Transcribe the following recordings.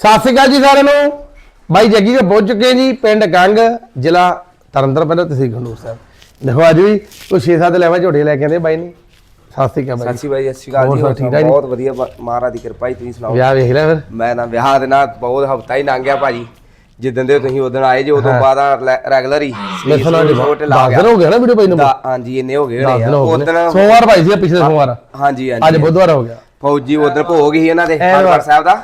ਸਤਿ ਸ਼੍ਰੀ ਅਕਾਲ ਜੀ ਸਾਰਿਆਂ ਨੂੰ। ਬਾਈ ਜੱਗੀ ਕੇ ਪਹੁੰਚ ਚੁੱਕੇ ਜੀ ਪਿੰਡ ਗੰਗ ਜ਼ਿਲ੍ਹਾ ਤਰਨਤਾਰਨ ਪਹਿਲਾਂ ਤਹਿਸੀਲ ਖੰਡੂਰ ਸਾਹਿਬ। ਦੇਖੋ ਅੱਜ ਵੀ ਕੋਈ 6-7 ਲੈਵਾਂ ਝੋਟੇ ਲੈ ਕੇ ਆਂਦੇ ਬਾਈ ਨੇ। ਸਤਿ ਸ਼੍ਰੀ ਅਕਾਲ ਬਾਈ। ਸਤਿ ਸ਼੍ਰੀ ਅਕਾਲ ਜੀ ਸਤਿ ਸ਼੍ਰੀ ਅਕਾਲ ਹੋਰ ਜੀ ਸਭ ਹੋਰ ਠੀਕ ਠਾਕ ਜੀ? ਬਹੁਤ ਵਧੀਆ ਮਹਾਰਾਜ ਦੀ ਕਿਰਪਾ ਜੀ ਤੁਸੀਂ ਸੁਣਾਓ? ਵਿਆਹ ਵੇਖ ਲਿਆ ਫਿਰ। ਮੈਂ ਨਾ ਵਿਆਹ ਦੇ ਨਾਲ ਬਹੁਤ ਹਫਤਾ ਹੀ ਲੰਘ ਗਿਆ ਭਾਜੀ। ਜਿੱਦਣ ਦੇ ਤੁਸੀਂ ਉਦੋਂ ਆਏ ਜੀ ਉਦੋਂ ਬਾਅਦ ਰੈਗੂਲਰ ਹੀ ਮੇਰੇ ਨਾਲ ਛੋਟੇ ਲਾ ਦਿਨ ਹੋ ਗਿਆ ਨਾ ਵੀਡੀਓ ਬਾਈ ਨੂੰ। ਦਾ- ਹਾਂਜੀ ਇੰਨੇ ਹੋ ਗਏ ਹੋਣੇ ਆ। ਉਦੋਂ ਸੋਮਵਾਰ ਭਾਈ ਸੀ ਪਿਛਲੇ ਸੋਮਵਾਰ। ਹਾਂਜੀ ਅੱਜ ਹਾਂਜੀ ਬੁੱਧਵਾਰ ਹੋ ਗਿਆ। ਫੌਜੀ ਉਦੋਂ ਭੋਗ ਹੀ ਇਹਨਾਂ ਦੇ ਐਤਵਾਰ। ਹਰਵਾਰ ਸਾਹਿਬ ਦਾ।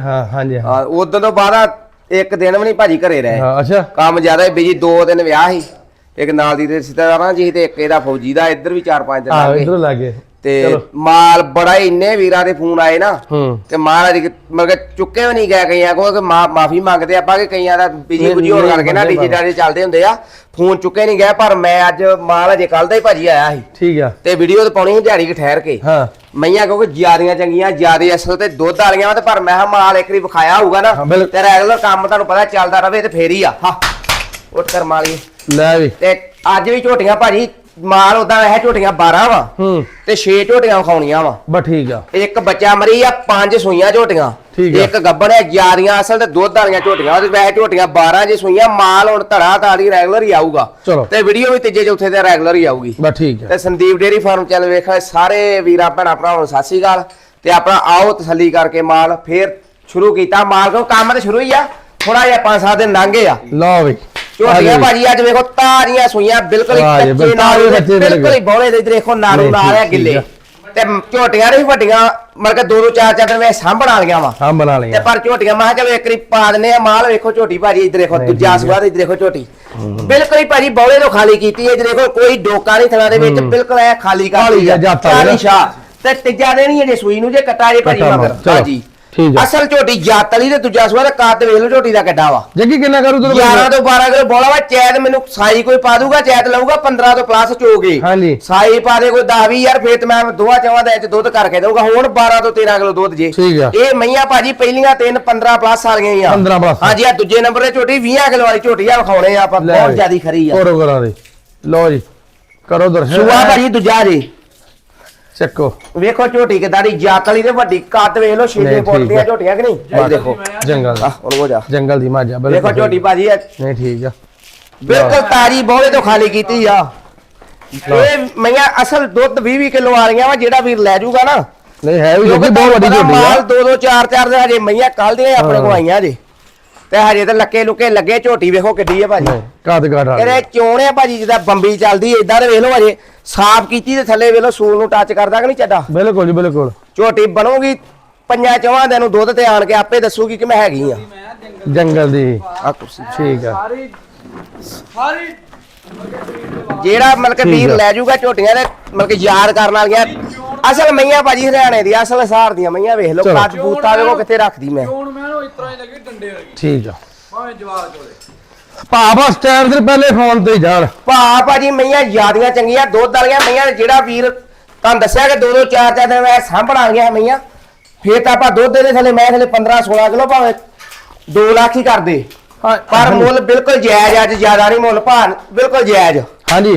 ਹਾਂ ਹਾਂਜੀ ਹਾਂ। ਹਾਂ ਉਦੋਂ ਤੋਂ ਬਾਅਦ ਇੱਕ ਦਿਨ ਵੀ ਨਹੀਂ ਭਾਜੀ ਘਰੇ ਰਹੇ। ਹਾਂ, ਅੱਛਾ। ਕੰਮ ਜ਼ਿਆਦਾ ਬਿਜ਼ੀ ਦੋ ਦਿਨ ਵਿਆਹ ਸੀ। ਇੱਕ ਨਾਲ ਦੀ ਰਿਸ਼ਤੇਦਾਰਾਂ ਜੀ ਤੇ ਇੱਕ ਇਹਦਾ ਫੌਜੀ ਦਾ ਇੱਧਰ ਵੀ ਚਾਰ ਪੰਜ ਦਿਨ ਆ ਲੱਗ ਇਧਰ ਗਏ। ਲੱਗੇ ਤੇ ਮਾਲ ਬੜਾ ਹੀ ਇੰਨੇ ਵੀਰਾਂ ਦੇ ਫੋਨ ਆਏ ਨਾ ਤੇ ਮਹਾਰਾਜ ਦੀ ਮਗਰ ਚੁੱਕੇ ਵੀ ਨਹੀਂ ਗਏ ਕਈਆਂ ਕੋਲ ਕਿ ਮਾਫੀ ਮੰਗਦੇ ਆਪਾਂ ਕਿ ਕਈਆਂ ਦਾ ਬਿਜ਼ੀ ਬੁਜੀ ਹੋਣ ਕਰਕੇ ਨਾ ਡਿਜੀਟਲ ਚੱਲਦੇ ਹੁੰਦੇ ਆ। ਫੋਨ ਚੁੱਕੇ ਨਹੀਂ ਗਏ ਪਰ ਮੈਂ ਅੱਜ ਮਾਲ ਅਜੇ ਕੱਲ ਦਾ ਹੀ ਭਾਜੀ ਆਇਆ ਸੀ। ਠੀਕ ਆ। ਤੇ ਵੀਡੀਓ ਤੇ ਪਾਉਣੀ ਸੀ ਦਿਹਾੜੀ ਕਿ ਠਹਿਰ ਕੇ। ਹਾਂ। ਮਈਆਂ ਕਿਉਂਕਿ ਜਿਆਦੀਆਂ ਚੰਗੀਆਂ ਜਿਆਦੇ ਅਸਲ ਤੇ ਦੁੱਧ ਵਾਲੀਆਂ ਵਾਂ ਤੇ ਪਰ ਮੈਂ ਮਾਲ ਇੱਕ ਵਾਰੀ ਵਿਖਾਇਆ ਹੋਊਗਾ ਨਾ। ਤੇ ਰੈਗੂਲਰ ਕੰਮ ਤੁਹਾਨੂੰ ਪਤਾ ਚੱਲਦਾ ਰਵੇ ਤੇ ਫੇਰ ਹੀ ਆ। ਹਾਂ ਉੱਠ ਕਰ ਮਾਲੀ ਲੈ ਵੀ। ਤੇ ਅੱਜ ਵੀ ਝੋਟੀਆਂ ਭਾਜੀ ਮਾਲ ਉਦਾਂ ਇਹ ਝੋਟੀਆਂ 12 ਵਾ ਹੂੰ। ਤੇ 6 ਝੋਟੀਆਂ ਵਿਖਾਉਣੀਆਂ ਵਾ। ਬਸ ਠੀਕ ਆ। ਇੱਕ ਬੱਚਾ ਮਰੀ ਆ ਪੰਜ ਸੂਈਆਂ ਝੋਟੀਆਂ। ਠੀਕ ਆ। ਇੱਕ ਗੱਬੜ ਹੈ 11 ਅਸਲ ਤੇ ਦੁੱਧ ਵਾਲੀਆਂ ਝੋਟੀਆਂ। ਉਹਦੇ ਵੈਸੇ ਝੋਟੀਆਂ 12 ਜੇ ਸੂਈਆਂ ਮਾਲ ਹੁਣ ਧੜਾ ਤਾੜੀ ਰੈਗੂਲਰ ਹੀ ਆਊਗਾ। ਚਲੋ। ਤੇ ਵੀਡੀਓ ਵੀ ਤੀਜੇ ਚੌਥੇ ਤੇ ਰੈਗੂਲਰ ਹੀ ਆਊਗੀ। ਬਸ ਠੀਕ ਆ। ਤੇ ਸੰਦੀਪ ਡੇਰੀ ਫਾਰਮ ਚੱਲ ਵੇਖਾ ਸਾਰੇ ਵੀਰਾਂ ਭੈਣਾਂ ਭਰਾਵਾਂ ਨੂੰ ਸਤਿ ਸ੍ਰੀ ਅਕਾਲ। ਤੇ ਆਪਣਾ ਆਓ ਤਸੱਲੀ ਕਰਕੇ ਮਾਲ ਫੇਰ ਸ਼ੁਰੂ ਕੀਤਾ। ਮਾਲ ਕੋ ਕੰਮ ਤੇ ਸ਼ੁਰੂ ਹੀ ਆ। ਥੋੜਾ ਜਿਹਾ ਪੰਜ ਸੱਤ ਦਿਨ ਲੰਘੇ ਆ। ਲਓ ਵੀ। ਝੋਟੀਆਂ ਭਾਜੀ ਅੱਜ ਵੇਖੋ ਤਾਰੀਆਂ ਸੂਈਆਂ ਬਿਲਕੁਲ ਹੀ ਵਾਹ ਜੀ, ਕੱਚੇ ਨਾਲ ਬਿਲਕੁਲ ਹੀ ਬਿਲਕੁਲ। ਬੋਲੇ ਦੇ ਦੇਖੋ ਨਹੀਂ, ਨਾਲ ਆ ਗਿੱਲੇ। ਤੇ ਝੋਟੀਆਂ ਨੇ ਵੀ ਵੱਡੀਆਂ ਮਤਲਬ ਕਿ ਦੋ ਦੋ ਚਾਰ ਚਾਰ ਦਿਨ ਵਿੱਚ ਸਾਂਭਣ ਵਾਲੀਆਂ ਵਾ। ਹਾਂ ਬਣਾ ਤੇ ਪਰ ਝੋਟੀਆਂ ਮੈਂ ਕਿਹਾ ਚਲੋ ਇੱਕ ਵਾਰੀ ਪਾ ਦਿੰਨੇ ਆ ਮਾਲ ਵੇਖੋ ਝੋਟੀ ਭਾਜੀ ਇੱਧਰ ਦੇਖੋ ਨਹੀਂ, ਦੂਜਾ ਠੀਕ ਆ। ਸਵਾਦ ਇੱਧਰ ਦੇਖੋ ਝੋਟੀ। ਬਿਲਕੁਲ ਹੀ ਭਾਜੀ ਬੌਲੇ ਤੋਂ ਖਾਲੀ ਕੀਤੀ ਹੈ ਇੱਧਰ ਦੇਖੋ ਕੋਈ ਡੋਕਾ ਨਹੀਂ ਥਣਾ ਦੇ ਵਿੱਚ ਬਿਲਕੁਲ ਐ ਖਾਲੀ ਖਾਲੀ ਕਰਤੀ ਆ, ਜਾਤਾ ਚਾਲੀ। ਸ਼ਾਹ ਤੇ ਤੀਜਾ ਦੇਣੀ ਹੈ ਜੇ ਸੂਈ ਨੂੰ ਜੇ ਕਟਾ ਜੇ ਭਾਜੀ ਕੱਟਾ ਮਗਰ। ਮਗਰ, ਚਲੋ। ਹਾਂਜੀ। ਠੀਕ ਆ। ਅਸਲ ਝੋਟੀ ਜਾਤ ਵਾਲੀ ਤੇ ਦੂਜਾ ਸਵਾਦ ਕੱਦ ਵੇਖ ਲਓ ਝੋਟੀ ਦਾ ਕਿੱਡਾ ਵਾ ਜੱਗੀ ਕਿੰਨਾ ਕਰੂ ਤੈਨੂੰ 11 ਤੋਂ 12 ਕਿਲੋ ਬੋਲਾ ਵਾ ਚੈਤ ਮੈਨੂੰ ਸਾਈ ਕੋਈ ਪਾ ਦੂਗਾ ਚੈਤ ਲਊਗਾ 15 ਤੋਂ ਪਲੱਸ ਚੋਗੇ ਹਾਂਜੀ। ਸਾਈ ਪਾ ਦੇ ਕੋਈ 10 20 ਯਾਰ ਫੇਰ ਤੇ ਮੈਂ ਦੋਹਾਂ ਚਵਾਂ ਦੇ ਵਿੱਚ ਦੁੱਧ ਕਰਕੇ ਦਊਗਾ ਹੁਣ 12 ਤੋਂ 13 ਕਿਲੋ ਦੁੱਧ ਜੇ ਠੀਕ ਆ। ਇਹ ਮਈਆਂ ਭਾਜੀ ਪਹਿਲੀਆਂ ਤਿੰਨ 15 ਪਲੱਸ ਵਾਲੀਆਂ ਹੀ ਆ 15 plus। ਹਾਂਜੀ ਆ ਦੂਜੇ ਨੰਬਰ ਤੇ ਝੋਟੀ 20 ਕਿਲੋ ਵਾਲੀ ਝੋਟੀ ਆ ਵਿਖਾਉਣੇ ਆ ਆਪਾਂ ਬਹੁਤ। ਜ਼ਿਆਦੀ ਖਰੀ ਆ ਕਰੋ ਕਰਾਂ ਦੇ ਲਓ ਜੀ ਕਰੋ ਦਰਸ਼ਨ ਸੁਆ ਭਾਜੀ ਦੂਜਾ ਜੀ ਚੱਕੋ। ਵੇਖੋ ਝੋਟੀ ਕਿਦਾਂ ਦੀ ਜਾਤ ਵਾਲੀ ਤੇ ਵੱਡੀ ਕੱਦ ਵੇਖ ਲਓ 6 ਨਹੀਂ, ਫੁੱਟ ਠੀਕ ਦੀਆਂ ਆ। ਝੋਟੀਆਂ ਕਿ ਨਹੀਂ? ਇਹ ਦੇਖੋ ਜੰਗਲ। ਆ ਹੁਣ ਹੋ ਜਾ। ਜੰਗਲ ਦੀ ਮਾਜਾ ਵੇਖੋ ਝੋਟੀ ਭਾਜੀ ਇਹ ਨਹੀਂ ਠੀਕ ਆ। ਬਿਲਕੁਲ ਤਾਜੀ ਬੋਲੇ ਤੋਂ ਖਾਲੀ ਕੀਤੀ ਆ। ਇਹ ਮਈਆਂ ਅਸਲ ਦੁੱਧ 20 20 ਕਿਲੋ ਵਾਲੀਆਂ ਵਾ ਜਿਹੜਾ ਵੀਰ ਲੈ ਜਾਊਗਾ ਨਾ। ਨਹੀਂ ਹੈ ਵੀ ਕਿਉਂਕਿ ਬਹੁਤ ਵੱਡੀ ਝੋਟੀ ਮਾਲ ਆ। ਦੋ ਦੋ ਚਾਰ ਚਾਰ ਦੇ ਹਜੇ ਮਈਆਂ ਕੱਲ ਦੀਆਂ ਆਪਣੇ ਹਾਂ। ਕੋਲ ਆਈਆਂ ਜੇ। ਤੇ ਹਜੇ ਤੇ ਲੱਕੇ ਲੁਕੇ ਲੱਗੇ ਝੋਟੀ ਵੇਖੋ ਕਿੱਡੀ ਆ ਭਾਜੀ। ਕਾਦ ਕਾਦ ਆ ਇਹਦੇ ਚੋਣੇ ਭਾਜੀ ਜਿੱਦਾਂ ਬੰਬੀ ਚੱਲਦੀ ਏਦਾਂ ਦੇ ਵੇਖ ਲਓ ਹਜੇ ਸਾਫ਼ ਕੀਤੀ ਤੇ ਥੱਲੇ ਵੇਖ ਲਓ ਸੂਲ ਨੂੰ ਟੱਚ ਕਰਦਾ ਕਿ ਨਹੀਂ ਚੱਡਾ? ਬਿਲਕੁਲ ਜੀ ਬਿਲਕੁਲ। ਝੋਟੀ ਬਣੂਗੀ ਪੰਜਾਂ ਚਵਾਂ ਦਿਨ ਨੂੰ ਦੁੱਧ ਤੇ ਆਣ ਕੇ ਆਪੇ ਦੱਸੂਗੀ ਕਿ ਮੈਂ ਹੈਗੀ ਆ। ਜੰਗਲ ਦੀ। ਆ ਕੁਰਸੀ ਠੀਕ ਆ। ਸਾਰੀ ਸਾਰੀ ਜਿਹੜਾ ਮਤਲਬ ਕਿ ਵੀਰ। ਲੈ ਜਾਊਗਾ ਝੋਟੀਆਂ ਦੇ ਮਤਲਬ ਕਿ ਯਾਦ ਕਰਨ ਵਾਲੀਆਂ। ਅਸਲ ਮਈਆਂ ਭਾਜੀ ਹਰਿਆਣੇ ਦੀ ਅਸਲ ਹਸਾਰ ਦੀਆਂ ਮਈਆਂ ਵੇਖ ਲਓ। ਕੱਦ ਬੂਤਾ ਵੇਖੋ ਕਿੱਥੇ ਰੱਖਦੀ ਮੈਂ। ਕਿਉਂ ਮੈਂ ਉਹ ਇਤਰਾ ਹੀ ਲੱਗੀ ਡੰਡੇ ਵਰਗੀ। ਠੀਕ ਆ। ਭਾਵੇਂ ਜਵਾਬ ਚੋਲੇ ਭਾਪਾ ਸਟੈਂਡ ਪਹਿਲੇ ਫੋਨ ਤੇ ਜਾਣ। ਭਾ ਭਾਜੀ ਮਈਆਂ ਜਿਆਦੀਆਂ ਚੰਗੀਆਂ ਦੁੱਧ ਵਾਲੀਆਂ ਮਈਆਂ ਜਿਹੜਾ ਵੀਰ ਤੁਹਾਨੂੰ ਦੱਸਿਆ ਕਿ ਦੋ ਦੋ ਚਾਰ ਚਾਰ ਦਿਨ ਮੈਂ ਸਾਂਭਣਾ ਗਿਆ ਮਈਆਂ। ਫੇਰ ਤਾਂ ਆਪਾਂ ਦੁੱਧ ਦੇ ਥੱਲੇ ਮੈਂ ਥੱਲੇ 15 16 ਕਿਲੋ ਭਾਵੇਂ 2 ਲੱਖ ਹੀ ਕਰਦੇ। ਹਾਂ, ਪਰ ਮੁੱਲ ਬਿਲਕੁਲ ਜਾਇਜ਼ ਅੱਜ ਜ਼ਿਆਦਾ ਨਹੀਂ ਮੁੱਲ ਭਾਅ ਬਿਲਕੁਲ ਜਾਇਜ਼। ਹਾਂਜੀ।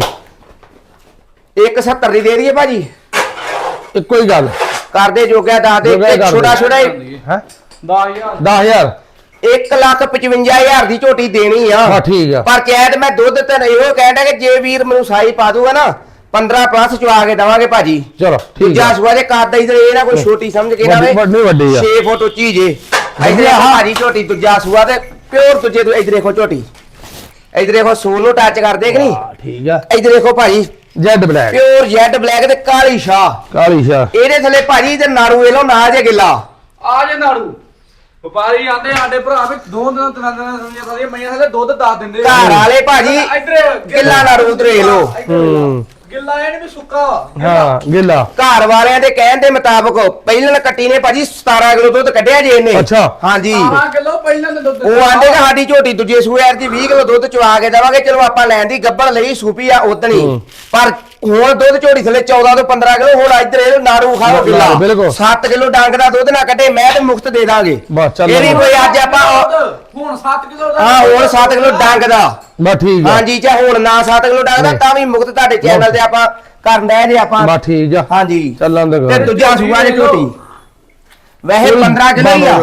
170 ਦੀ ਦੇ ਦਈਏ ਭਾਜੀ ਇੱਕੋ ਹੀ ਗੱਲ। ਕਰਦੇ ਜੋਗਿਆ ਦੱਸ ਦੇ ਜੋਗਿਆ ਕਰ ਦੇ। ਛੋਟਾ ਛੋਟਾ ਹੀ? ਹੈ 10000 10000 1 ਲੱਖ 55000 ਦੀ ਝੋਟੀ ਦੇਣੀ ਆ। ਹਾਂ ਠੀਕ ਆ। ਪਰ ਕਹਿ ਮੈਂ ਦੁੱਧ ਤੇ ਇਹੋ ਕਹਿੰਦਾ ਕਿ ਜੇ ਵੀਰ ਮੈਨੂੰ ਸਾਈ ਪਾ ਦੂਗਾ ਨਾ 15 ਪਲੱਸ ਚਵਾ ਕੇ ਦਵਾਂਗੇ ਭਾਜੀ ਚਲੋ ਠੀਕ ਦੂਜਾ ਆ ਸੁਆ ਦੇ ਕੱਦ ਇਧਰ ਇਹ ਨਾ ਕੋਈ ਛੋਟੀ ਸਮਝ ਕੇ ਨਾ ਵੱਡੀ- ਵੱਡੀ- ਵੱਡੀ ਆ। 6 ਫੁੱਟ ਉੱਚੀ ਜੇ। ਇਧਰ ਵਧੀਆ। ਭਾਜੀ ਝੋਟੀ ਦੂਜਾ ਸੁਆ ਤੇ ਪਿਓਰ ਦੂਜੇ ਤੋਂ ਇਧਰ ਦੇਖੋ ਝੋਟੀ। ਇਧਰ ਦੇਖੋ ਸੂਲ ਨੂੰ ਟੱਚ ਕਰਦੇ ਕਿ ਨਹੀਂ? ਠੀਕ ਆ। ਇਧਰ ਦੇਖੋ ਭਾਜੀ Z black pure Z black ਤੇ ਕਾਲੀ ਸ਼ਾਹ। ਕਾਲੀ ਸ਼ਾਹ। ਇਹਦੇ ਥੱਲੇ ਭਾਜੀ ਤੇ ਨਾਰੂ ਵੇਲੋ ਨਾ ਜੇ ਗਿੱਲਾ। ਆ ਜੇ ਨਾੜੂ। ਵਪਾਰੀ ਆਂਦੇ ਸਾਡੇ ਭਰਾ ਵੀ ਦੋ ਦਿਨ ਤਿੰਨ ਦਿਨ ਸਮਝਿਆ ਸਾਰੀਆਂ ਮਈਆਂ ਥੱਲੇ ਦੁੱਧ ਦੱਸ ਦਿੰਦੇ ਆ। ਘਰ ਵਾਲੇ ਭਾਜੀ ਇੱਧਰ ਗਿੱਲਾ। ਨਾਰੂ ਉਧਰ ਵੇਖ ਲਓ। ਹੂੰ ਗਿੱਲਾ ਇਹ ਨੀ ਵੀ ਸੁੱਕਾ। ਹਾਂ ਗਿੱਲਾ। ਘਰ ਵਾਲਿਆਂ ਦੇ ਕਹਿਣ ਦੇ ਮੁਤਾਬਕ ਪਹਿਲਣ ਕੱਟੀ ਨੇ ਭਾਜੀ 17 ਕਿਲੋ ਦੁੱਧ ਕੱਢਿਆ ਜੇ ਇਹਨੇ। ਅੱਛਾ। ਹਾਂਜੀ। ਆਹ ਕਿਲੋ ਪਹਿਲਾਂ ਦੇ ਦੁੱਧ ਉਹ ਆਂਦੇ ਕਿ ਸਾਡੀ ਝੋਟੀ ਦੂਜੇ ਸੂਏ ਦੀ 20 ਕਿਲੋ ਦੁੱਧ ਚਵਾ ਕੇ ਦੇਵਾਂਗੇ ਚਲੋ ਆਪਾਂ ਲੈਣ ਦੀ ਗੱਬੜ ਲਈ ਸੂਪੀ ਆ ਉਦਣੀ। ਹੂੰ। ਪਰ ਹੁਣ ਦੁੱਧ ਝੋਟੀ ਥੱਲੇ 14 ਤੋਂ 15 ਕਿਲੋ ਹੁਣ ਇੱਧਰ ਇਹ ਨਾਰੂ ਖਾਓ ਬਿਲਕੁਲ। 7 ਕਿਲੋ ਡੰਗ ਦਾ ਦੁੱਧ ਨਾ ਕੱਢੇ ਮੈਂ ਤੇ ਮੁਫਤ ਦੇ ਦਾਂਗੇ। ਬਸ ਚੱਲ ਇਹ ਨਹੀਂ ਕੋਈ ਅੱਜ ਆਪਾਂ ਹੁਣ 7 ਕਿਲੋ ਦਾ। ਹਾਂ ਹੁਣ 7 ਕਿਲੋ ਡੰਗ ਦਾ। ਬਸ ਠੀਕ ਆ। ਹਾਂਜੀ ਚਾਹੇ ਹੁਣ ਨਾ 7 ਕਿਲੋ ਡੰਗ ਦਾ। ਤਾਂ ਵੀ ਮੁਕਤ ਤੁਹਾਡੇ ਚੈਨਲ ਤੇ ਆਪਾਂ ਕਰਨ ਦੇ ਜੇ ਆਪਾਂ। ਬਸ ਠੀਕ ਆ। ਹਾਂਜੀ। ਚੱਲਣ ਦੇ ਤੇ ਦੂਜਾ ਸੂਆ ਜੇ ਝੋਟੀ। ਵੈਸੇ 15 ਕਿਲੋ ਹੀ ਆ।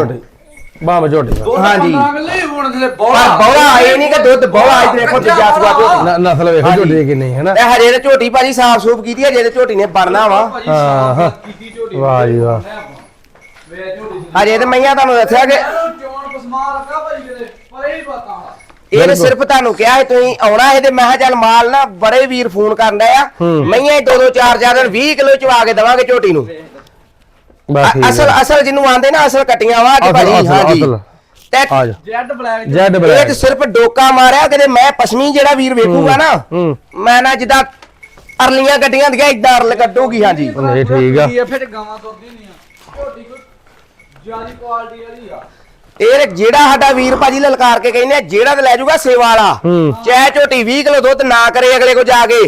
ਬਾਮ ਝੋਟੀ ਦਾ। ਹਾਂਜੀ। 15 ਕਿਲੋ ਹੀ ਹੁਣ ਥਲੇ ਪਰ ਬੋਲਾ ਬੌਲਾ ਇਹ ਨਹੀਂ ਕਿ ਦੁੱਧ ਬੌਲਾ ਇਧਰ ਦੇਖੋ ਦੂਜਾ ਸੂਆ ਝੋਟੀ ਨ- ਨਸਲ ਵੇਖੋ ਹਾਂਜੀ। ਝੋਟੀ ਦੀ ਕਿੰਨੀ ਹੈ ਨਾ ਤੇ ਹਜੇ ਤੇ ਝੋਟੀ ਭਾਜੀ ਸਾਫ਼ ਸੂਫ ਕੀਤੀ ਹੈ ਜੇ ਤੇ ਝੋਟੀ ਨੇ ਬਣਨਾ ਵਾ ਹਾਂ, ਹਾਂ। ਵਾਹ ਜੀ ਵਾਹ। ਵੇ ਝੋਟੀ ਦੀ। ਹਜੇ ਤੇ ਮਈਆਂ ਤੁਹਾਨੂੰ ਦੱਸਿਆ ਕਿ ਯਾਰ ਉਹ ਚੋਣ ਪਸਮਾ ਰੱਖਾ ਭਾਈ ਕਿਤੇ ਪਰ ਇਹ ਬਾਤਾਂ ਇਹ ਤੇ ਬਿਲਕੁਲ। ਸਿਰਫ ਤੁਹਾਨੂੰ ਕਿਹਾ ਹੈ ਤੁਸੀਂ ਆਉਣਾ ਇਹਦੇ ਮੈਂ ਕਿਹਾ ਚੱਲ ਮਾਲ ਨਾ ਬੜੇ ਵੀਰ ਫੋਨ ਕਰਨ ਡਏ ਆ ਹੂੰ। ਮਈਆਂ ਹੀ ਦੋ ਦੋ ਚਾਰ ਚਾਰ ਦਿਨ 20 ਕਿਲੋ ਚਵਾ ਕੇ ਦਵਾਂਗੇ ਝੋਟੀ ਨੂੰ ਬਸ ਠੀਕ ਅ- ਅਸਲ ਅਸਲ ਜਿਹਨੂੰ ਆਂਦੇ ਨਾ ਅਸਲ ਕੱਟੀਆਂ ਵਾ ਅੱਜ ਭਾਜੀ ਹਾਂਜੀ। ਤੇ ਆ ਜਾ। ਜੈਡ ਬਲੈਕ ਜੈਡ ਇਹ ਬਲੈਕ ਤੇ ਸਿਰਫ ਡੋਕਾ ਮਾਰਿਆ ਕਿਤੇ ਮੈਂ ਪਸ਼ਮੀ ਜਿਹੜਾ ਵੀਰ ਵੇਖੂਗਾ ਨਾ ਮੈਂ ਨਾ ਜਿੱਦਾਂ ਅਰਲੀਆਂ ਗੱਡੀਆਂ ਦੀਆਂ ਇਦਾਂ ਅਰਲ ਕੱਢੂਗੀ ਹਾਂਜੀ। ਨਹੀਂ, ਠੀਕ ਆ। ਇਹ ਫਿਰ ਗਾਵਾਂ ਤੁਰਦੀ ਨਹੀਂ ਆ। ਝੋਟੀ ਕੋਈ ਜਿਆਦੀ ਕੁਆਲਿਟੀ ਵਾਲੀ ਆ। ਇਹ ਜਿਹੜਾ ਸਾਡਾ ਵੀਰ ਭਾਜੀ ਲਲਕਾਰ ਕੇ ਕਹਿੰਦੇ ਆ ਜਿਹੜਾ ਤੇ ਲੈ ਜਾਊਗਾ ਸੇਵਾ ਵਾਲਾ ਚਾਹੇ ਝੋਟੀ 20 ਕਿਲੋ ਦੁੱਧ ਨਾ ਕਰੇ ਅਗਲੇ ਕੋ ਜਾ ਕੇ।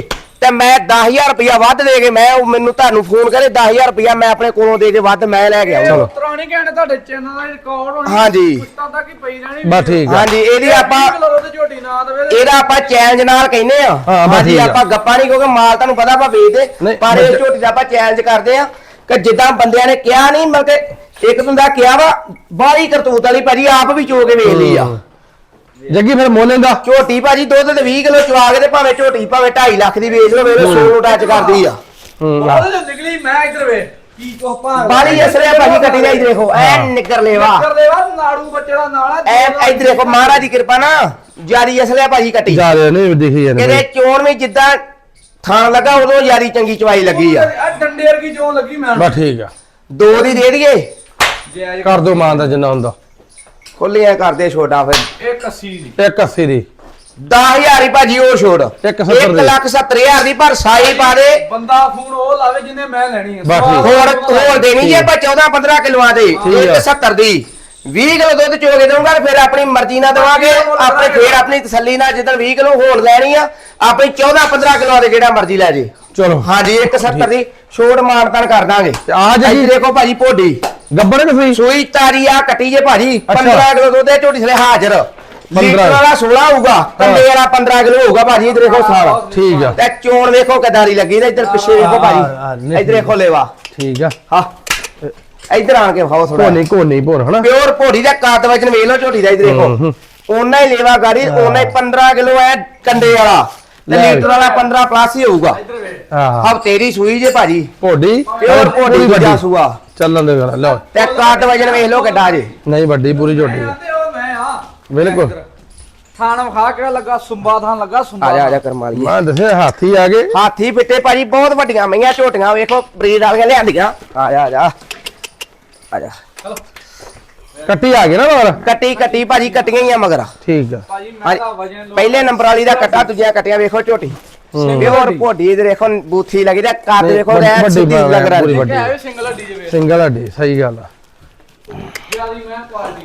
ਤੇ ਮੈਂ 10000 ਰੁਪਇਆ ਵੱਧ ਦੇ ਕੇ ਮੈਂ ਉਹ ਮੈਨੂੰ ਤੁਹਾਨੂੰ ਫੋਨ ਕਰੇ 10000 ਰੁਪਇਆ ਮੈਂ ਆਪਣੇ ਕੋਲੋਂ ਦੇ ਕੇ ਵੱਧ ਮੈਂ ਲੈ ਕੇ ਆਊਂ ਚਲੋ। ਪੁਰਾਣੀ ਕਹਿੰਦੇ ਤੁਹਾਡੇ ਚੈਨਲ ਦਾ ਰਿਕਾਰਡ ਹੋਣੀ। ਹਾਂਜੀ। ਪੁੱਤਾਂ ਤੱਕ ਹੀ ਪਈ ਜਾਣੀ ਬਸ ਠੀਕ ਆ। ਹਾਂਜੀ ਇਹਦੀ ਆਪਾਂ ਕਿਲੋ ਤੇ ਝੋਟੀ ਨਾ ਦੇਵੇ। ਤੇ ਇਹਦਾ ਆਪਾਂ ਚੈਲੰਜ ਨਾਲ ਕਹਿੰਦੇ ਆ। ਹਾਂ, ਬਸ ਹਾਂਜੀ ਠੀਕ ਆ। ਆਪਾਂ ਗੱਪਾਂ ਨਹੀਂ ਕਿਉਂਕਿ ਮਾਲ ਤੁਹਾਨੂੰ ਪਤਾ ਆਪਾਂ ਵੇਚਦੇ ਨਹੀਂ, ਪਰ ਇਹ ਬਸ- ਝੋਟੀ ਦਾ ਆਪਾਂ ਚੈਲੰਜ ਕਰਦੇ ਆ ਕਿ ਜਿੱਦਾਂ ਬੰਦਿਆਂ ਨੇ ਕਿਹਾ ਨਹੀਂ ਮਤਲਬ ਕਿ ਇੱਕ ਬੰਦਾ ਕਿਹਾ ਵਾ ਬਾਹਰੀ ਕਰਤੂਤ ਵਾਲੀ ਭਾਜੀ ਆਪ ਵੀ ਚੋ ਕੇ ਵੇਚ ਲਈ ਆ। ਜੱਗੀ ਫਿਰ ਮੋਲੇ ਦਾ ਝੋਟੀ ਭਾਜੀ ਦੁੱਧ ਤੇ 20 ਕਿਲੋ ਚਵਾ ਕੇ ਤੇ ਭਾਵੇਂ ਝੋਟੀ ਭਾਵੇਂ 2.5 ਲੱਖ ਦੀ ਵੇਚ ਲਓ ਵੇਲੇ 100 ਟੱਚ ਕਰਦੀ ਆ। ਹੂੰ ਉਹਦੇ ਚੋਂ ਨਿਕਲੀ ਮੈਂ ਇੱਧਰ ਵੇ। ਕੀ ਕੋ ਪਾ ਬਾਲੀ ਅਸਰੇ ਭਾਜੀ ਕੱਟੀ ਦਾ ਇਧਰ ਦੇਖੋ ਐ ਨਿੱਕਰ ਲੈਵਾ ਕਰ ਦੇਵਾ ਨਾੜੂ ਬੱਚੜਾ ਨਾਲ ਆ, ਐ ਇਧਰ ਦੇਖੋ ਮਹਾਰਾਜ ਦੀ ਕਿਰਪਾ ਨਾ ਜਾਰੀ ਅਸਲੇ ਭਾਜੀ ਕੱਟੀ। ਜਾ ਰਹੇ ਨਹੀਂ ਦਿਖੀ ਕਿਤੇ ਜਾਂਦੇ ਚੋਣ ਵੀ ਜਿੱਦਾਂ ਥਾਂ ਲੱਗਾ ਉਦੋਂ ਯਾਰੀ ਚੰਗੀ ਚਵਾਈ ਲੱਗੀ ਆ। ਆ ਡੰਡੇਰ ਕੀ ਚੋਂ ਲੱਗੀ ਮੈਂ। ਬਸ ਠੀਕ ਆ। ਦੋ ਦੀ ਦੇ ਦਈਏ। ਕਰ ਦੋ ਮਾਨ ਦਾ ਜਿੰਨਾ ਹੁੰਦਾ। ਖੁੱਲੀਆਂ ਕਰਦੇ ਛੋਟਾ ਫਿਰ। ਇੱਕ 80 ਦੀ। 180 ਦੀ। 10000 ਹੀ ਭਾਜੀ ਉਹ ਛੋੜ ਇੱਕ ਸੱਤਰ ਦੀ। 1 ਲੱਖ 70000 ਦੀ ਪਰ ਸਾਈ ਪਾ ਦੇ। ਬੰਦਾ ਫੋਨ ਉਹ ਲਾਵੇ ਜਿਹਨੇ ਮੈਂ ਲੈਣੀ ਹੈ ਬਸ ਠੀਕ। ਹੋਰ ਹੋਰ ਦੇਣੀ ਜੇ ਆਪਾਂ 14 15 ਕਿਲੋਆਂ ਦੇ ਠੀਕ ਆ। 170 ਦੀ। 20 ਕਿਲੋ ਦੁੱਧ ਚੋ ਕੇ ਦਊਂਗਾ ਤੇ ਫਿਰ ਆਪਣੀ ਮਰਜ਼ੀ ਨਾਲ ਦਵਾਂਗੇ। ਆਪਣੇ ਫੇਰ ਆਪਣੀ ਤਸੱਲੀ ਨਾਲ ਜਿੱਦਣ 20 ਕਿਲੋ ਹੋਣ ਲੈਣੀ ਆ ਆਪਣੀ 14 15 ਕਿਲੋ ਦੇ ਜਿਹੜਾ ਮਰਜ਼ੀ ਲੈ ਜੇ। ਚਲੋ। ਹਾਂਜੀ 170 ਦੀ। ਛੋੜ ਮਾਨਤਨ ਕਰ ਦਾਂਗੇ। ਤੇ ਆ ਜੀ ਇੱਥੇ ਦੇਖੋ ਭਾਜੀ ਭੋਡੀ। ਗੱਬੜ ਕਿ ਸੂਈ? ਸੂਈ ਤਾਰੀ ਆ ਕੱਟੀ ਜੇ ਭਾਜੀ। ਅੱਛਾ। 15 ਕਿਲੋ ਦੁੱਧ ਦੇ ਝੋਟੀ ਸਲੇ ਹਾਜ਼ਰ। 15 ਲੀਟਰ ਵਾਲਾ 16 ਹੋਊਗਾ ਕੰਡੇ ਵਾਲਾ 15 ਕਿਲੋ ਹੋਊਗਾ ਭਾਜੀ ਇਧਰ ਦੇਖੋ ਸਾਰਾ ਠੀਕ ਆ। ਤੇ ਚੋਣ ਵੇਖੋ ਕਿਦਾਂ ਦੀ ਲੱਗੀ ਤੇ ਇੱਧਰ ਪਿੱਛੇ ਹਾਂ, ਹਾਂ, ਭਾਜੀ। ਇੱਧਰ ਦੇਖੋ ਲੇਵਾ। ਠੀਕ ਆ। ਹਾਂ। ਇੱਧਰ ਆਣ ਕੇ ਖਾਓ ਥੋੜਾ ਕੋਨੀ ਕੋਨੀ ਭੋਰ ਹਨਾ? ਪਿਓਰ ਭੋੜੀ ਦਾ ਕੱਦ ਵਜਨ ਵੇਖ ਲਓ ਝੋਟੀ ਦਾ ਇੱਧਰ ਹੂੰ, ਦੇਖੋ। ਹੂੰ। ਉਹਨਾਂ ਹੀ ਲੇਵਾ ਗਾੜੀ ਉਹਨਾਂ ਹੀ 15 ਕਿਲੋ ਐ ਕੰਡੇ ਵਾਲਾ। ਤੇ। ਲੀਟਰ ਵਾਲਾ 15 ਪਲੱਸ ਹੀ ਹੋਊਗਾ। ਹਾਂ। ਹਬ ਤੇਰੀ ਸੂਈ ਜੇ ਭਾਜੀ। ਭੋਡੀ। ਪਿਓਰ ਦੂਜਾ ਵੱਡੀ। ਸੂਆ। ਚੱਲਣ ਦੇ ਗੱਲ ਲਓ। ਤੇ ਕੱਦ ਵਜਨ ਵੇਖ ਲਓ ਕਿੱਡਾ ਜੇ। ਨਹੀਂ ਵੱਡੀ ਪੂਰੀ ਝੋਟੀ ਬਿਲਕੁਲ। ਥਾਣ ਵਿਖਾ ਕੇ ਲੱਗਾ? ਸੁੰਬਾ ਥਾਣ ਲੱਗਾ ਸੁੰਬਾ ਆ ਜਾ ਆ ਜਾ ਕਰਮ ਵਾਲੀ। ਮੈਂ ਦੱਸਿਆ ਹਾਥੀ ਆ ਗਏ। ਹਾਥੀ ਪਿੱਟੇ ਭਾਜੀ ਬਹੁਤ ਵੱਡੀਆਂ ਮਈਆਂ ਝੋਟੀਆਂ ਵੇਖੋ ਬਰੀਡ ਵਾਲੀਆਂ ਲਿਆਂਦੀਆਂ। ਆ ਜਾ ਆ ਜਾ। ਆ ਜਾ। ਕੱਟੀ ਆ ਗਏ ਨਾ ਮਗਰ? ਕੱਟੀ ਕੱਟੀ ਭਾਜੀ ਕੱਟੀਆਂ ਹੀ ਆ ਮਗਰ। ਠੀਕ ਆ। ਭਾਜੀ ਮੈਂ ਤਾਂ ਵਜਨ ਲੋ ਪਹਿਲੇ ਨੰਬਰ ਵਾਲੀ ਦਾ ਕੱਟਾ ਦੂਜੀਆਂ ਕੱਟੀਆਂ ਵੇਖੋ ਝੋਟੀ। ਪਿਓਰ ਭੋਡੀ ਇਧਰ ਦੇਖੋ ਬੂਥੀ ਲੱਗੀ ਤੇ ਕੱਦ ਵੱਡੀ- ਰੈਤ ਸਿੱਧੀ ਲੱਗ ਪੂਰੀ ਰਹੀ ਵੱਡੀ। ਹੈ ਸਿੰਗਲ ਹੱਡੀ ਦੇ ਵੇ ਸਿੰਗਲ ਹੱਡੀ ਸਹੀ ਗੱਲ ਆ।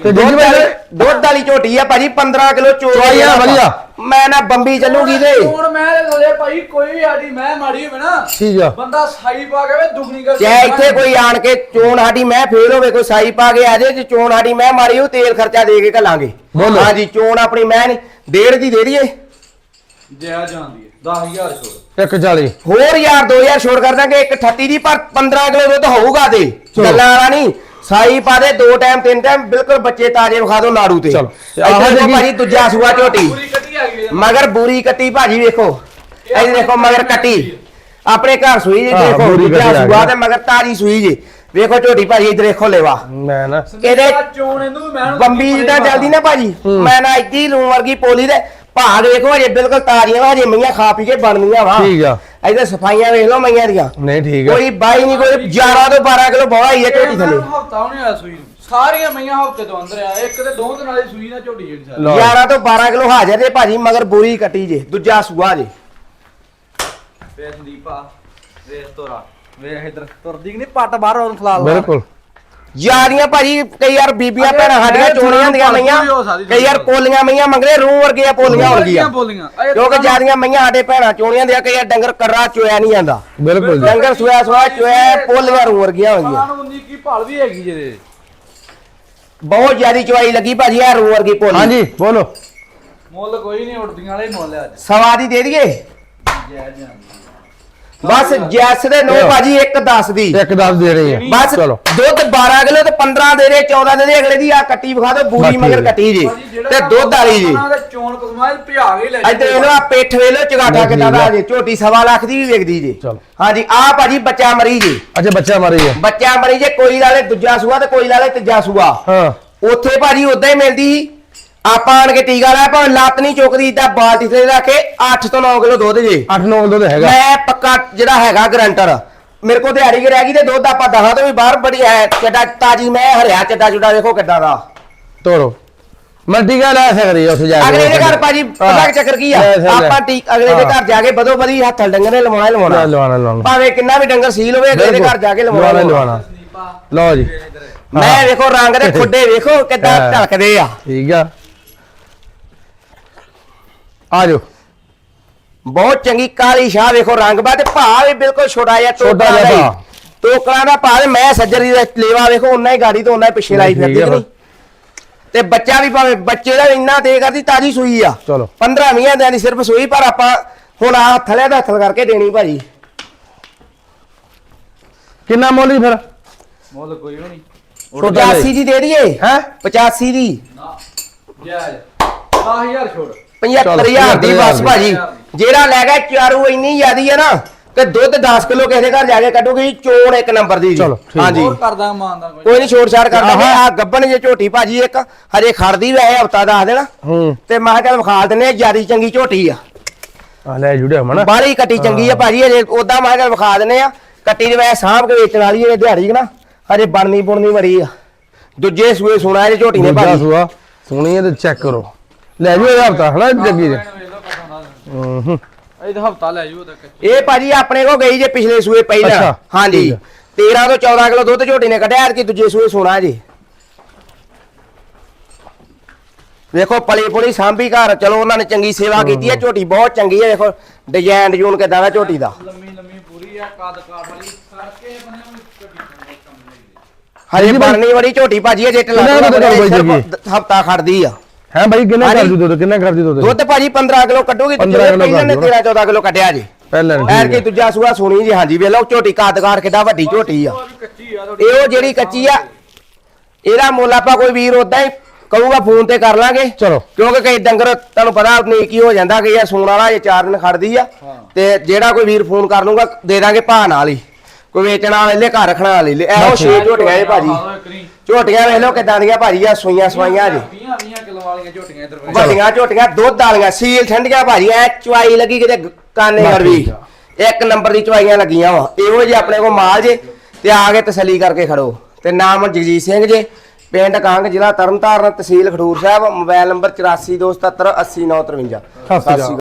ਤੇ ਦੁੱਧ ਵਾਲੀ ਭਾਈ ਦੁੱਧ ਵਾਲੀ ਝੋਟੀ ਆ ਭਾਜੀ 15 ਕਿਲੋ ਚੋਰੀ ਆ। ਵਧੀਆ। ਮੈਂ ਨਾ ਬੰਬੀ ਚੱਲੂਗੀ ਤੇ। ਹੁਣ ਮੈਂ ਲਲੇ ਭਾਈ ਕੋਈ ਵੀ ਸਾਡੀ ਮੈਂ ਮਾੜੀ ਹੋਵੇ ਨਾ ਠੀਕ ਆ। ਬੰਦਾ ਸਾਈ ਪਾ ਕੇ ਵੇ ਦੁਗਣੀ ਕਰ ਚਾਹੇ ਇੱਥੇ ਕੋਈ ਆਣ ਕੇ ਚੋਣ ਸਾਡੀ ਮੈਂ ਫੇਲ ਹੋਵੇ ਕੋਈ ਸਾਈ ਪਾ ਕੇ ਆ ਜੇ ਜੇ ਚੋਣ ਸਾਡੀ ਮੈਂ ਮਾਰੀ ਉਹ ਤੇਲ ਖਰਚਾ ਦੇ ਕੇ ਘੱਲਾਂਗੇ। ਹਾਂਜੀ ਚੋਣ ਆਪਣੀ ਮੈਂ ਨਹੀਂ ਡੇਢ ਦੀ ਦੇ ਦਈਏ। ਜੈ ਜਾਂਦੀ ਹੈ 10000 ਛੋੜ। 140 ਹੋਰ ਯਾਰ 2000 ਛੋੜ ਕਰ ਦਾਂਗੇ ਇੱਕ 38 ਦੀ ਪਰ 15 ਕਿਲੋ ਦੁੱਧ ਹੋਊਗਾ ਤੇ। ਚਲੋ। ਗੱਲਾਂ ਵਾਲਾ ਨਹੀਂ ਸਾਈ ਪਾ ਦੇ ਦੋ ਟਾਈਮ ਤਿੰਨ ਟਾਈਮ ਬਿਲਕੁਲ ਬੱਚੇ ਤਾਜ਼ੇ ਵਿਖਾ ਦੋ ਨਾੜੂ ਤੇ। ਚਲੋ। ਆਹ ਦੇਖੋ ਜਿਹੜੀ- ਭਾਜੀ ਦੂਜਾ ਸੂਆ ਝੋਟੀ। ਮਗਰ ਬੂਰੀ ਕੱਟੀ ਭਾਜੀ ਵੇਖੋ। ਇਹ ਦੇਖੋ ਮਗਰ ਕੱਟੀ। ਆਪਣੇ ਘਰ ਸੂਈ ਜੀ ਦੇਖੋ ਬੂਰੀ ਕੱਟੀ ਆ ਸੂਆ। ਤੇ ਮਗਰ ਤਾਜੀ ਸੂਈ ਜੀ। ਵੇਖੋ ਝੋਟੀ ਭਾਜੀ ਇੱਧਰ ਦੇਖੋ ਲੈਵਾ। ਮੈਂ ਨਾ ਇਹਦੇ ਚੋਣ ਇਹਨੂੰ ਮੈਂ ਬੰਬੀ ਜਿੱਦਾਂ ਜਲਦੀ ਨਾ ਭਾਜੀ। ਮੈਂ ਨਾ ਇੱਦੀ ਲੂਣ ਵਰਗੀ ਪੋਲੀ ਦੇ ਭਾਗ ਵੇਖੋ ਹਜੇ ਬਿਲਕੁਲ ਤਾਜ਼ੀਆਂ ਵਾ ਹਜੇ ਮਈਆਂ ਖਾ ਪੀ ਕੇ ਬਣਨੀਆਂ ਵਾ। ਠੀਕ ਆ। ਇਹਦੇ ਸਫਾਈਆਂ ਵੇਖ ਲਓ ਮਈਆਂ ਦੀਆਂ। ਨਹੀਂ ਠੀਕ ਆ। ਕੋਈ ਬਾਈ ਨਹੀਂ ਕੋਈ 11 ਤੋਂ 12 ਕਿਲੋ ਬੋਲਾ ਹੀ ਹੈ ਝੋਟੀ ਥੱਲੇ। ਹਫਤਾ ਨਹੀਂ ਹੋਇਆ ਸੂਈ ਸਾਰੀਆਂ ਮਈਆਂ ਹਫ਼ਤੇ ਤੋਂ ਅੰਦਰ ਆ ਇੱਕ ਤੇ ਦੋ ਦਿਨ ਵਾਲੀ ਸੂਈ ਨਾਲ ਝੋਟੀ ਜਿਹੜੀ ਸਾਰੀ। ਲਓ। 11 ਤੋਂ 12 ਕਿਲੋ ਹਾਜ਼ਰ ਜੇ ਭਾਜੀ ਮਗਰ ਬੂਰੀ ਕੱਟੀ ਜੇ ਦੂਜਾ ਸੂਆ ਜੇ। ਵੇ ਸੰਦੀਪਾ ਵੇ ਤੋਰਾ ਵੇ ਇਧਰ ਤੁਰਦੀ ਕਿ ਨਹੀਂ? ਪੱਟ ਬਾਹਰ ਉਹਨੂੰ ਖਲਾ ਲਾ। ਬਿਲਕੁਲ। ਯਾਰੀਆਂ ਭਾਜੀ ਕਈ ਯਾਰ ਬੀਬੀਆਂ ਅਰੇ ਭੈਣਾਂ ਸਾਡੀਆਂ ਮੈਂ ਚੋਣੀਆਂ ਹੁੰਦੀਆਂ ਤੁਹਾਨੂੰ ਮਈਆਂ ਵੀ ਹੋ ਸਕਦੀ ਕਈ ਯਾਰ ਪੋਲੀਆਂ ਮਈਆਂ ਮੰਗਰੇ ਰੂਹ ਵਰਗੀਆਂ ਪੋਲੀਆਂ ਹੋਣਗੀਆਂ। ਬੋਲੀਆਂ ਕਿਉਂਕਿ ਜਿਆਦੀਆਂ ਮਈਆਂ ਸਾਡੇ ਭੈਣਾਂ ਚੋਣੀਆਂ ਦੀਆਂ ਕਈ ਯਾਰ ਡੰਗਰ ਕਰਰਾ ਚੋਇਆ ਨਹੀਂ ਜਾਂਦਾ। ਬਿਲਕੁਲ ਜੀ। ਡੰਗਰ ਸੋਇਆ ਸੋਇਆ ਚੋਇਆ ਪੋਲੀਆਂ ਰੂਹ ਵਰਗੀਆਂ ਹੋਣਗੀਆਂ। ਮਾਂ ਨੂੰ ਉਨੀ ਕੀ ਭਾਲ ਵੀ ਹੈਗੀ ਜਿਹਦੇ ਬਹੁਤ ਜ਼ਿਆਦੀ ਚਵਾਈ ਲੱਗੀ ਭਾਜੀ ਆ ਰੂਹ ਵਰਗੀ ਪੋਲੀ ਹਾਂਜੀ ਬੋਲੋ। ਮੁੱਲ ਕੋਈ ਨਹੀਂ ਉੱਡਦੀਆਂ ਵਾਲੇ ਮੁੱਲ ਆ ਅੱਜ। ਸਵਾ ਦੀ ਦੇ ਦਈਏ। ਜੈ ਜਾਂਦੀ ਬਸ ਜੈਸ ਦੇ ਨੋ ਭਾਜੀ ਇੱਕ 10 ਦੀ। ਇੱਕ 10 ਦੇ ਰਹੇ ਆ। ਬਸ ਚਲੋ। ਦੁੱਧ 12 ਕਿਲੋ ਤੇ 15 ਦੇ ਦੇ 14 ਦੇ ਦੇ ਅਗਲੇ ਦੀ ਆ ਕੱਟੀ ਵਿਖਾ ਦਿਓ ਬੂਰੀ ਮਗਰ। ਕੱਟੀ ਜੀ। ਤੇ ਦੁੱਧ ਵਾਲੀ ਜੀ। ਉਹਨਾਂ ਦੇ ਚੋਣ ਕਸਮਾਇਲ ਭਿਆ ਕੇ ਲੈ ਇੱਥੇ ਇਹਨੂੰ ਆ ਪਿੱਠ ਵੇਲੋ ਚਗਾਠਾ ਠੀਕ ਕਿੱਦਾਂ ਦਾ ਆ। ਜੀ ਝੋਟੀ ਸਵਾ ਲੱਖ ਦੀ ਵੀ ਵਿਕਦੀ ਜੀ। ਹਾਂਜੀ ਆ ਭਾਜੀ ਬੱਚਾ ਮਰੀ ਜੀ। ਅੱਛਾ ਬੱਚਾ ਮਾਰੇ ਆ। ਬੱਚਾ ਮਰੀ ਜੇ ਕੋਈ ਲਾਲੇ ਦੂਜਾ ਸੂਆ ਤੇ ਕੋਈ ਲਾਲੇ ਤੀਜਾ ਸੂਆ। ਹਾਂ। ਉੱਥੇ ਭਾਜੀ ਉਦਾਂ ਹੀ ਮਿਲਦੀ ਸੀ। ਆਪਾਂ ਆਣ ਕੇ ਟੀਕਾ ਲਾਇਆ ਭਾਵੇਂ ਲੱਤ ਨਹੀਂ ਚੁੱਕਦੀ ਇਦਾਂ ਬਾਲਟੀ ਤੇ ਰੱਖ ਕੇ 8 ਤੋਂ 9 ਕਿਲੋ ਦੁੱਧ ਜੇ। 8 9 ਕਿਲੋ ਦਾ ਹੈਗਾ। ਮੈਂ ਪੱਕਾ ਜਿਹੜਾ ਹੈਗਾ ਗਰੰਟਰ ਮੇਰੇ ਕੋਲ ਦਿਹਾੜੀ ਰਹਿ ਗਈ ਤੇ ਦੁੱਧ ਆਪਾਂ ਦਹਾਂ ਤੋਂ ਵੀ ਬਾਹਰ ਬੜੀ ਹੈ ਚੱਡਾ ਤਾਜੀ ਮੈਂ ਹਰਿਆ ਚੱਡਾ ਚੁੱਡਾ ਵੇਖੋ ਕਿੱਦਾਂ ਦਾ। ਤੋਰੋ ਮੈਂ ਟੀਕਾ ਲੈ ਸਕਦੀ ਉੱਥੇ ਜਾ ਕੇ ਅਗਲੇ ਦੇ ਘਰ ਭਾਜੀ ਪਤਾ ਕੀ ਚੱਕਰ ਕੀ ਆ? ਲੈ। ਆਪਾਂ ਟੀ ਅਗਲੇ ਦੇ ਘਰ ਜਾ ਕੇ ਬਦੋ ਬਦੀ ਹੱਥ ਡੰਗਰ ਨੇ ਲਵਾਉਣਾ ਹੀ ਲੈ ਲਵਾਉਣਾ ਲਵਾਣਾ ਲਵਾਣਾ ਭਾਵੇਂ ਕਿੰਨਾ ਵੀ ਡੰਗਰ ਸੀਲ ਹੋਵੇ ਅਗਲੇ ਦੇ ਘਰ ਜਾ ਕੇ ਲਵਾਉਣਾ। ਹੀ ਲਵਾਉਣਾ। ਲਓ ਜੀ। ਮੈਂ ਵੇਖੋ ਰੰਗ ਦੇ ਖੁੱਡੇ ਵੇਖੋ ਕਿੱਦਾਂ ਹਾਂ। ਝਲਕਦੇ ਆ। ਠੀਕ ਆ। ਆ ਜਾਓ। ਬਹੁਤ ਚੰਗੀ ਕਾਲੀ ਸ਼ਾਹ ਵੇਖੋ ਰੰਗ ਬਾ ਤੇ ਭਾਅ ਵੀ ਬਿਲਕੁਲ ਛੋਟਾ ਜਿਹਾ ਛੋਟਾ ਟੋਕਰਾ ਜਿਹਾ ਦਾ ਹੀ। ਭਾਅ। ਟੋਕਰਾ ਦਾ ਭਾਅ ਤੇ ਮੈਂ ਸੱਜਰ ਦੀ ਲੇਵਾ ਵੇਖੋ ਉਹਨਾਂ ਹੀ ਗਾੜੀ ਤੋਂ ਉਹਨਾਂ ਹੀ ਪਿੱਛੇ ਲਾਈ ਠੀਕ ਫਿਰਦੀ ਆ ਕਿ ਨਹੀਂ। ਤੇ ਬੱਚਾ ਵੀ ਭਾਵੇਂ ਬੱਚੇ ਦਾ ਇੰਨਾ ਦੇ ਕਰਦੀ ਤਾਜੀ ਸੂਈ ਆ। ਚਲੋ। 15 ਮਹੀਨਿਆਂ ਦੀ ਸਿਰਫ ਸੂਈ ਪਰ ਆਪਾਂ ਹੁਣ ਆ ਥਲੇ ਦਾ ਹੱਥਲ ਕਰਕੇ ਦੇਣੀ ਭਾਜੀ। ਕਿੰਨਾ ਮੁੱਲ ਜੀ ਫਿਰ? ਮੁੱਲ ਕੋਈ ਵੀ ਨਹੀਂ। ਛੋਟਾ 85 ਦੀ ਦੇ ਦਈਏ। ਹੈ? 85 ਦੀ। ਨਾ ਜਾਇਜ਼ 10000 ਛੋੜ 75000 ਦੀ ਬਸ 75,000 ਭਾਜੀ ਜਿਹੜਾ ਲੈ ਗਿਆ ਚਾਰੂ ਇੰਨੀ ਜ਼ਿਆਦੀ ਹੈ ਨਾ ਤੇ ਦੁੱਧ 10 ਕਿਲੋ ਕਿਸੇ ਦੇ ਘਰ ਜਾ ਕੇ ਕੱਢੋਗੇ ਜੀ, ਚੋਣ ਇੱਕ ਨੰਬਰ ਦੀ ਜੀ। ਚਲੋ, ਠੀਕ। ਹਾਂਜੀ। ਹੋਰ ਕਰਦਾ ਮਾਨਦਾ ਕੋਈ ਕੋਈ ਨਹੀਂ ਛੋੜ ਛਾੜ ਕਰ ਦਾਂਗੇ ਆਹਾ। ਆ ਗੱਬਣ ਜੇ ਝੋਟੀ ਭਾਜੀ ਇੱਕ ਹਜੇ ਖੜਦੀ ਵੈਸੇ ਹਫਤਾ ਦੱਸ ਦੇਣਾ। ਹੂੰ। ਤੇ ਮੈਂ ਕਿਹਾ ਚੱਲ ਵਿਖਾ ਦਿੰਨੇ ਆ ਜਿਆਦੀ ਚੰਗੀ ਝੋਟੀ ਆ। ਆ ਲੈ ਜੁੜਿਆ ਮਣਾ ਬਾਹਲੀ ਕੱਟੀ ਚੰਗੀ ਆ ਭਾਜੀ ਹਜੇ ਉਦਾਂ ਮੈਂ ਕਿਹਾ ਚੱਲ ਵਿਖਾ ਦਿੰਨੇ ਆ ਕੱਟੀ ਦੇ ਵੈਸੇ ਸਾਂਭ ਕੇ ਵੇਚਣ ਵਾਲੀ ਹੈ ਦਿਹਾੜੀ ਕਿ ਨਾ ਹਜੇ ਬਣਨੀ ਬੁਣਨੀ ਬੜੀ ਆ। ਦੂਜੇ ਸੂਏ ਸੁਣਾ ਇਹ ਝੋਟੀ ਨੇ ਭਾਜੀ। ਸੂਆ ਸੁਣੀ ਹੈ ਤੇ ਚੈੱਕ ਕਰੋ। ਲੈ ਜੀ ਇਹ ਹਫਤਾ ਹਨਾ ਜੱਗੀ ਦੇ। ਹੂੰ। ਹੂੰ ਇਹ ਤਾਂ ਹਫਤਾ ਲੈ ਜੂ ਤੱਕ ਇਹ ਭਾਜੀ ਆਪਣੇ ਕੋ ਗਈ ਜੇ ਪਿਛਲੇ ਸੂਏ ਪਹਿਲਾਂ। ਅੱਛਾ, ਹਾਂਜੀ। ਠੀਕ ਆ। 13 ਤੋਂ 14 ਕਿਲੋ ਦੁੱਧ ਝੋਟੀ ਨੇ ਕੱਢਿਆ ਕਿ ਦੂਜੇ ਸੂਏ ਸੋਣਾ ਜੀ। ਵੇਖੋ ਪਲੀ ਪੁਲੀ ਸਾਂਭੀ ਘਰ ਚਲੋ ਉਹਨਾਂ ਨੇ ਚੰਗੀ ਸੇਵਾ ਕੀਤੀ ਹੈ ਝੋਟੀ ਬਹੁਤ ਚੰਗੀ ਹੈ ਵੇਖੋ ਡਿਜ਼ਾਈਨ ਡਿਜ਼ੂਨ ਕਿਦਾਂ ਦਾ ਝੋਟੀ ਦਾ। ਲੰਮੀ ਲੰਮੀ ਪੂਰੀ ਆ ਕੱਦ ਕਾਠ ਵਾਲੀ ਕਰਕੇ ਬਣੇ ਹੋਏ ਝੋਟੀ ਕੰਮ ਲਈ ਹਜੇ ਬਣਨੀ ਬੜੀ ਝੋਟੀ ਭਾਜੀ ਹੈ ਜੇ ਕਿੰਨਾ ਕੁ ਦੁੱਧ ਹੋਊਗਾ ਜੀ? ਹਫਤਾ ਖੜਦੀ ਆ। ਹੈ ਭਾਈ ਕਿੰਨਾ ਹਾਂਜੀ। ਕਰਦੀ ਦੁੱਧ ਕਿੰਨਾ ਕਰਦੀ ਦੁੱਧ? ਦੁੱਧ ਭਾਜੀ 15 ਕਿਲੋ ਕੱਢੂਗੀ ਤੇ 15 ਕਿਲੋ ਪਹਿਲਾਂ ਨੇ ਕੱਢ ਦਿਓ 13 14 ਕਿਲੋ ਕੱਢਿਆ ਜੀ। ਪਹਿਲਾਂ ਐਰ ਕੀ। ਦੂਜਾ ਸੂਆ ਸੁਣੀ ਜੀ ਹਾਂਜੀ ਵੇਖ ਲਓ ਝੋਟੀ ਕਾਦਗਾਰ ਕਿੱਡਾ ਵੱਡੀ ਝੋਟੀ ਆ। ਉਹ ਵੀ ਕੱਚੀ ਆ ਥੋੜੀ ਇਹ ਉਹ ਜਿਹੜੀ ਕੱਚੀ ਆ ਇਹਦਾ ਮੁੱਲ ਆਪਾਂ ਕੋਈ ਵੀਰ ਉਦਾਂ ਹੀ ਕਹੂਗਾ ਫੋਨ ਤੇ ਕਰ ਲਾਂਗੇ। ਚਲੋ। ਕਿਉਂਕਿ ਕਈ ਡੰਗਰ ਤੁਹਾਨੂੰ ਪਤਾ ਨਹੀਂ ਕੀ ਹੋ ਜਾਂਦਾ ਕਿ ਯਾਰ ਸੂਣ ਵਾਲਾ ਇਹ ਚਾਰ ਦਿਨ ਖੜਦੀ ਆ ਤੇ ਜਿਹੜਾ ਕੋਈ ਵੀਰ ਫੋਨ ਕਰ ਲੂਗਾ ਦੇ ਦਾਂਗੇ ਭਾਅ ਨਾਲ ਹੀ। ਕੋਈ ਵੇਚਣ ਵਾਲੇ ਲੈ ਘਰ ਰੱਖਣ ਵਾਲੇ ਲੈ ਇਹੋ ਛੇ ਝੋਟੀਆਂ ਇਹ ਭਾਜੀ ਝੋਟੀਆਂ ਵੇਖ ਲਓ ਕਿਦਾਂ ਦੀਆਂ ਭਾਜੀ ਆ ਸੂਈਆਂ ਸਵਾਈਆਂ ਜੀ। 20 20 ਕਿਲੋ ਵਾਲੀਆਂ ਝੋਟੀਆਂ ਇੱਧਰ ਪਈਆਂ। ਵੱਡੀਆਂ ਝੋਟੀਆਂ ਦੁੱਧ ਵਾਲੀਆਂ ਸੀਲ ਠੰਡੀਆਂ ਭਾਜੀ ਐ ਚੁਆਈ ਲੱਗੀ ਕਿਤੇ ਕਾਨੇ ਬਸ ਕਰ ਵੀ। ਠੀਕ ਆ। ਇੱਕ ਨੰਬਰ ਦੀ ਚੁਆਈਆਂ ਲੱਗੀਆਂ ਵਾ। ਇਹੋ ਜੇ ਆਪਣੇ ਕੋਲ ਮਾਲ ਜੇ ਤੇ ਆ ਕੇ ਤਸੱਲੀ ਕਰਕੇ ਖੜੋ। ਤੇ ਨਾਮ ਜਗਜੀਤ ਸਿੰਘ ਜੇ ਪਿੰਡ ਕਾਂਗ ਜ਼ਿਲ੍ਹਾ ਤਰਨਤਾਰਨ ਤਹਿਸੀਲ ਖਡੂਰ ਸਾਹਿਬ ਮੋਬਾਈਲ ਨੰਬਰ 8427780953 ਸਤਿ ਸ਼੍ਰੀ ਅਕਾਲ।